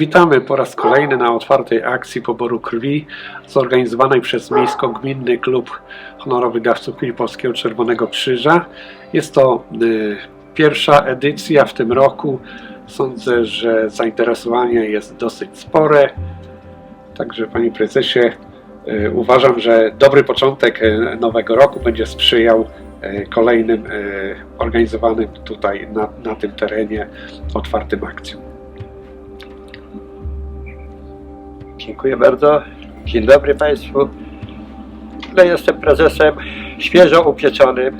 Witamy po raz kolejny na otwartej akcji poboru krwi zorganizowanej przez Miejsko-Gminny Klub Honorowych Dawców Krwi Polskiego Czerwonego Krzyża. Jest to y, pierwsza edycja w tym roku. Sądzę, że zainteresowanie jest dosyć spore. Także Panie Prezesie, y, uważam, że dobry początek y, nowego roku będzie sprzyjał y, kolejnym y, organizowanym tutaj na, na tym terenie otwartym akcjom. Dziękuję bardzo. Dzień dobry Państwu. No, jestem prezesem świeżo upieczonym.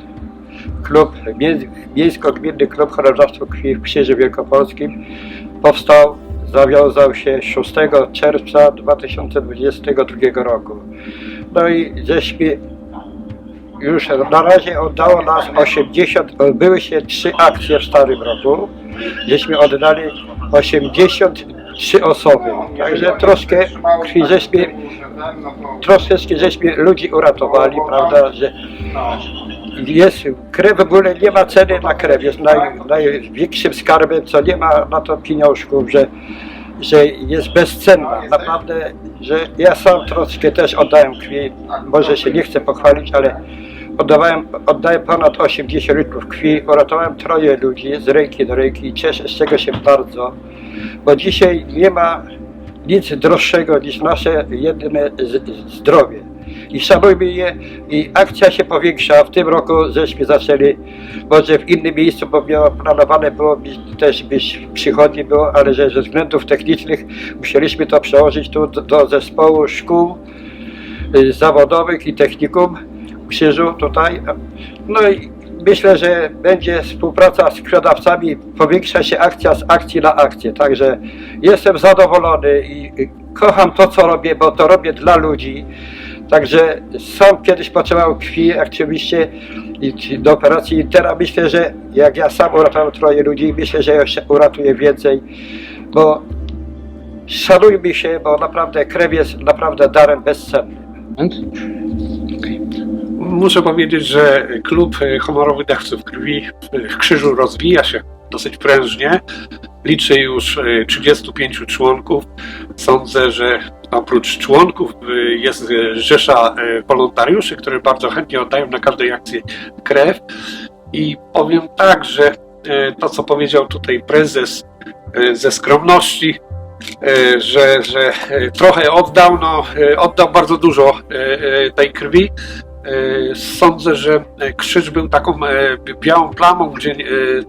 Klub, mie- Miejsko-Gminny Klub Chorobowców Krwi w Krzyży Wielkopolskim powstał, zawiązał się 6 czerwca 2022 roku. No i żeśmy już na razie oddało nas 80, były się trzy akcje w starym roku, żeśmy oddali 83 osoby. Także troszkę krwi żeśmy, troszeczkę żeśmy ludzi uratowali, prawda, że jest, krew w ogóle nie ma ceny na krew, jest naj, największym skarbem, co nie ma na to pieniążków, że, że jest bezcenna. Naprawdę, że ja sam troszkę też oddałem krwi, może się nie chcę pochwalić, ale oddawałem, oddaję ponad 80 litrów krwi, uratowałem troje ludzi z ręki do ręki i cieszę z czego się bardzo, bo dzisiaj nie ma nic droższego niż nasze jedyne zdrowie. I szanujmy je i akcja się powiększa. W tym roku żeśmy zaczęli, może w innym miejscu, bo miało planowane było być, też być przychodni było, ale że ze względów technicznych musieliśmy to przełożyć tu do, do zespołu szkół y, zawodowych i technikum Krzyżu tutaj. No i myślę, że będzie współpraca z krwiodawcami, powiększa się akcja z akcji na akcję, także jestem zadowolony i kocham to, co robię, bo to robię dla ludzi. Także sam kiedyś potrzebował krwi, oczywiście do operacji Intera. Myślę, że jak ja sam uratowałem troje ludzi, myślę, że jeszcze uratuję więcej, bo szanujmy się, bo naprawdę krew jest naprawdę darem bezcennym. Muszę powiedzieć, że klub e, honorowych dawców krwi w Krzyżu rozwija się dosyć prężnie. Liczy już e, 35 członków. Sądzę, że oprócz członków e, jest e, rzesza e, wolontariuszy, którzy bardzo chętnie oddają na każdej akcji krew. I powiem tak, że e, to, co powiedział tutaj prezes e, ze skromności, e, że, że e, trochę oddał, no, e, oddał bardzo dużo e, e, tej krwi. E, Sądzę, że krzyż był taką e, białą plamą, gdzie e,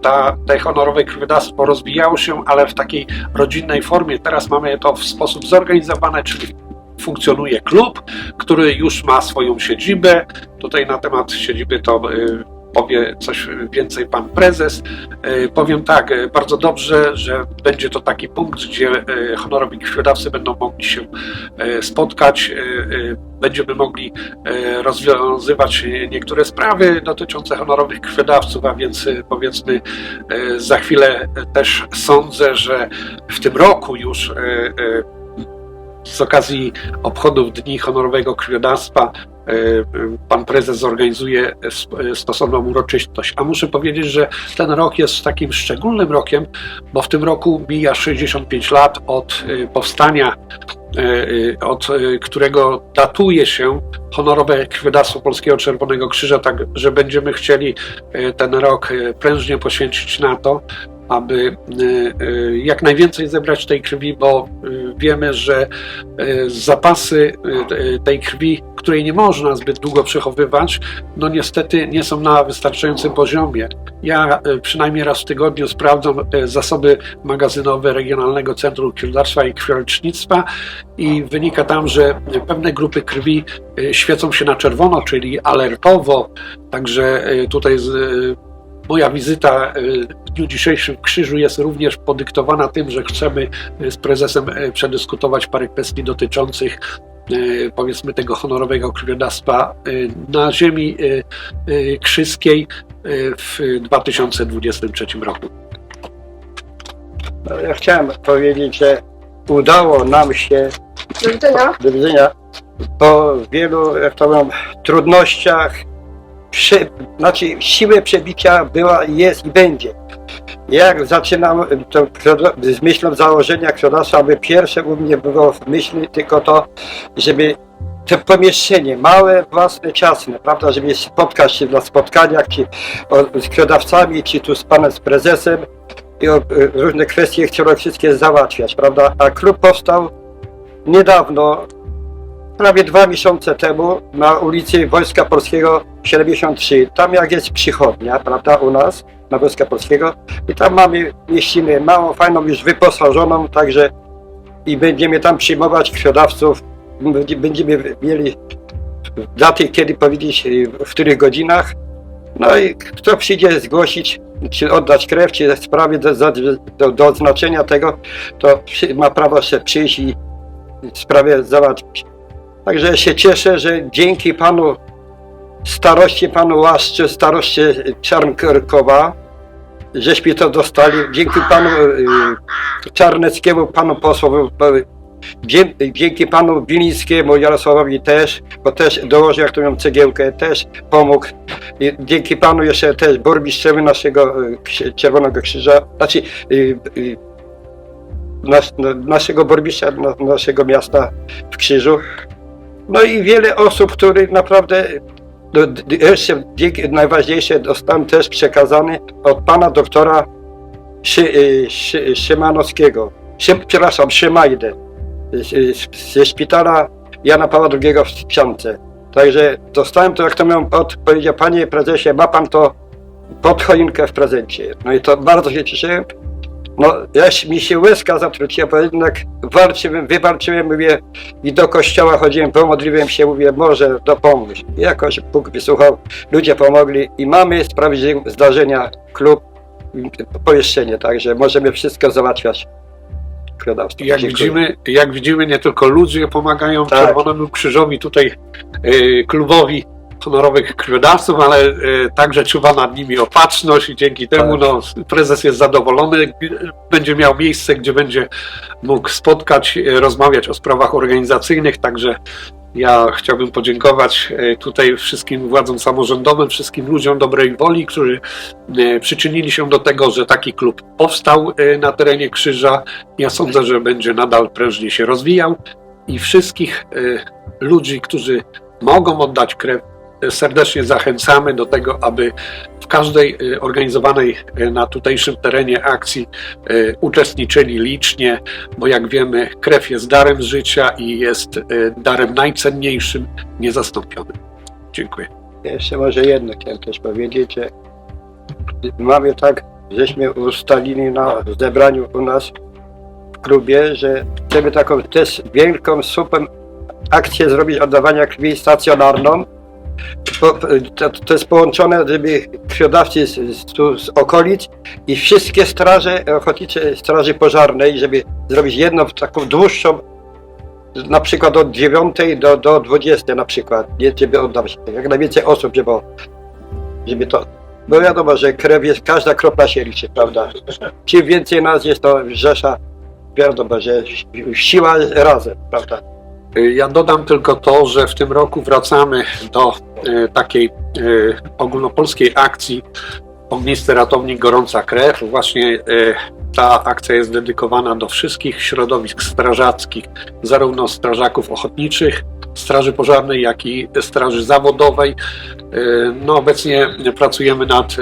ta, te honorowe krwiodawstwo rozwijało się, ale w takiej rodzinnej formie. Teraz mamy to w sposób zorganizowany, czyli funkcjonuje klub, który już ma swoją siedzibę. Tutaj na temat siedziby to e, powie coś więcej pan prezes. E, Powiem tak, e, bardzo dobrze, że będzie to taki punkt, gdzie e, honorowi krwiodawcy będą mogli się spotkać, będziemy mogli rozwiązywać niektóre sprawy dotyczące honorowych krwiodawców, a więc powiedzmy za chwilę też sądzę, że w tym roku już z okazji obchodów Dni Honorowego Krwiodawstwa e, pan prezes zorganizuje stosowną uroczystość. A muszę powiedzieć, że ten rok jest takim szczególnym rokiem, bo w tym roku mija 65 lat od e, powstania, e, od którego datuje się honorowe krwiodawstwo Polskiego Czerwonego Krzyża, tak że będziemy chcieli ten rok prężnie poświęcić na to, aby e, e, jak najwięcej zebrać tej krwi, bo e, wiemy, że zapasy tej krwi, której nie można zbyt długo przechowywać, no niestety nie są na wystarczającym poziomie. Ja przynajmniej raz w tygodniu sprawdzam zasoby magazynowe Regionalnego Centrum Krwiodawstwa i Krwiolecznictwa i wynika tam, że pewne grupy krwi świecą się na czerwono, czyli alertowo, także tutaj z, Moja wizyta e, w dniu dzisiejszym w Krzyżu jest również podyktowana tym, że chcemy e, z prezesem e, przedyskutować parę kwestii dotyczących powiedzmy tego honorowego krwiodawstwa na ziemi krzyskiej w 2023 roku. No, ja chciałem powiedzieć, że udało nam się Do widzenia. do widzenia po wielu, jak to mówią, trudnościach, prze, znaczy siłę przebicia była, jest i będzie. Jak zaczynam to z myślą założenia krwiodawstwa, aby pierwsze u mnie było w myśli tylko to, żeby to pomieszczenie, małe, własne, ciasne, prawda, żeby spotkać się na spotkaniach, czy o, z krwiodawcami, czy tu z panem, z prezesem i o, y, różne kwestie chciałem wszystkie załatwiać, prawda, a klub powstał niedawno, prawie dwa miesiące temu na ulicy Wojska Polskiego 73, tam jak jest przychodnia, prawda, u nas, na Wojska Polskiego i tam mamy, mieścimy małą, fajną, już wyposażoną, także i będziemy tam przyjmować krwiodawców, będzie- będziemy mieli daty, kiedy powiedzieć, w których godzinach, no i kto przyjdzie zgłosić, czy oddać krew, czy sprawie do, do, do, odznaczenia tego, to ma prawo się przyjść i sprawę załatwić. Także się cieszę, że dzięki panu staroście, panu Łaszczy, staroście Czarnkowa, żeśmy to dostali. Dzięki panu y, Czarneckiemu, panu posłowi, dzięki panu Bilińskiemu, Jarosławowi też, bo też dołożył jak to miał cegiełkę, też pomógł. I dzięki panu jeszcze też burmistrzowi naszego y, Czerwonego Krzyża, znaczy y, nas, na- naszego burmistrza na, naszego miasta w Krzyżu. No i wiele osób, które naprawdę no, jeszcze najważniejsze dostałem też przekazany od pana doktora Szy, y, Szy, Szymanowskiego, Szym, przepraszam, Szymajdę ze szpitala Jana Pawła II w Trzciance. Także dostałem to, jak to miałem od, powiedział, panie prezesie, ma pan to pod choinkę w prezencie. No i to bardzo się cieszyłem. No, ja, mi się łezka zatruciła, bo jednak walczyłem, wywalczyłem, mówię, i do kościoła chodziłem, pomodliłem się, mówię, może dopomóż. I jakoś Bóg wysłuchał, ludzie pomogli i mamy sprawiedliwe zdarzenia, klub, pomieszczenie, także możemy wszystko załatwiać. Jak Dziękuję. widzimy, jak widzimy, nie tylko ludzie pomagają Tak. Czerwonemu Krzyżowi, tutaj y, klubowi honorowych krwiodawców, ale y, także czuwa nad nimi opatrzność i dzięki temu Tak. no, prezes jest zadowolony. Będzie miał miejsce, gdzie będzie mógł spotkać, y, rozmawiać o sprawach organizacyjnych, także ja chciałbym podziękować y, tutaj wszystkim władzom samorządowym, wszystkim ludziom dobrej woli, którzy przyczynili się do tego, że taki klub powstał na terenie Krzyża. Ja sądzę, że będzie nadal prężnie się rozwijał i wszystkich ludzi, którzy mogą oddać krew, serdecznie zachęcamy do tego, aby w każdej y, organizowanej y, na tutejszym terenie akcji y, uczestniczyli licznie, bo jak wiemy, krew jest darem życia i jest darem najcenniejszym, niezastąpionym. Dziękuję. Jeszcze może jedno chciałem też powiedzieć, że mamy tak, żeśmy ustalili na zebraniu u nas w klubie, że chcemy taką też wielką, super akcję zrobić oddawania krwi stacjonarną. To, to jest połączone, żeby krwiodawcy z, z, z okolic i wszystkie straże ochotnicze, straży pożarnej, żeby zrobić jedną taką dłuższą, na przykład od 9 do, do 20 na przykład, nie, żeby oddawać jak najwięcej osób, żeby, żeby to, bo wiadomo, że krew jest, każda kropla się liczy, prawda? Czym więcej nas jest, to rzesza, wiadomo, że siła razem, prawda? Y, Ja dodam tylko to, że w tym roku wracamy do y, takiej y, ogólnopolskiej akcji Ognisty Ratownik Gorąca Krew. Właśnie ta akcja jest dedykowana do wszystkich środowisk strażackich, zarówno strażaków ochotniczych, Straży Pożarnej, jak i Straży Zawodowej. No, obecnie pracujemy nad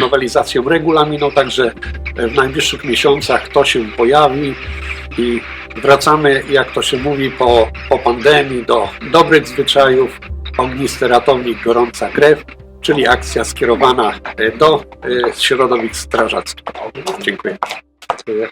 nowelizacją regulaminu, także w najbliższych miesiącach to się pojawi i wracamy, jak to się mówi, po, po pandemii do dobrych zwyczajów. Ognisty ratownik, gorąca krew, czyli akcja skierowana e, do e, środowisk strażackich. Dziękuję. Dziękuję.